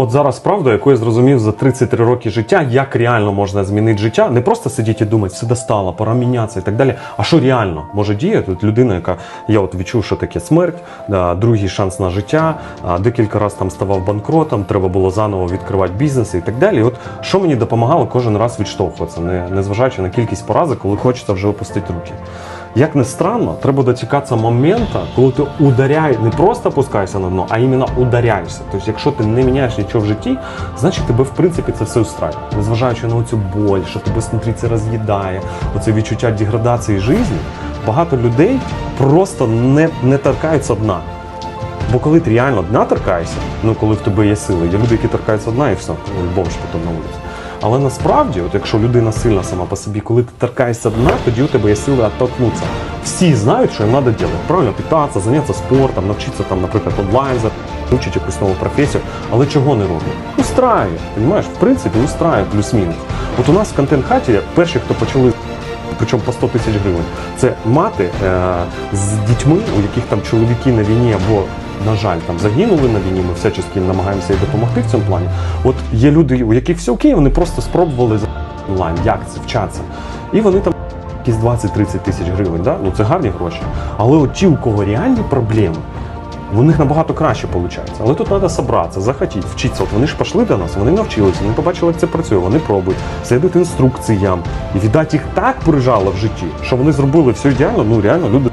От зараз правда, яку я зрозумів за 33 роки життя, як реально можна змінити життя, не просто сидіти і думати, все достало, пора мінятися і так далі. А що реально може діяти? От людина, яка я от відчув, що таке смерть, другий шанс на життя, декілька разів там ставав банкротом, треба було заново відкривати бізнес і так далі. І от що мені допомагало кожен раз відштовхуватися, не, незважаючи на кількість поразок, коли хочеться вже опустити руки. Як не странно, треба дочекатися моменту, коли ти ударяєш, не просто опускаєшся на дно, а іменно ударяєшся. Тобто, якщо ти не міняєш нічого в житті, значить тебе в принципі це все устраює. Незважаючи на цю боль, що тебе знутрі це роз'їдає, оце відчуття деградації життя, багато людей просто не, не торкаються дна. Бо коли ти реально дна торкаєшся, ну коли в тебе є сили, є люди, які торкаються дна і все, бомж потім на вулиці. Але насправді, от якщо людина сильна сама по собі, коли ти торкаєшся дна, тоді у тебе є сили оттолкнутися. Всі знають, що їм треба робити. Правильно питатися, зайнятися спортом, навчитися там, наприклад, онлайн, вивчити якусь нову професію. Але чого не роблять? Устраює, розумієш? В принципі, устраює плюс-мінус. От у нас в контент-хаті перші, хто почали причому по 100 тисяч гривень. Це мати е, з дітьми, у яких там чоловіки на війні або, на жаль, там загинули на війні. Ми всячески намагаємося їй допомогти в цьому плані. От є люди, у яких все окей, вони просто спробували онлайн, як це вчатися. І вони там якісь 20-30 тисяч гривень. Да? Ну це гарні гроші. Але от ті, у кого реальні проблеми, у них набагато краще виходить. Але тут треба зібратися, захотіти, вчитися. От вони ж пішли до нас, вони навчилися, вони побачили, як це працює, вони пробують, слідують інструкціям. І віддать їх так прижало в житті, що вони зробили все ідеально, ну реально люди.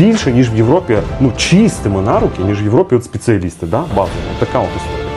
Більше, ніж в Європі, ну чистими на руки, ніж в Європі от спеціалісти, да? базово. Така от історія.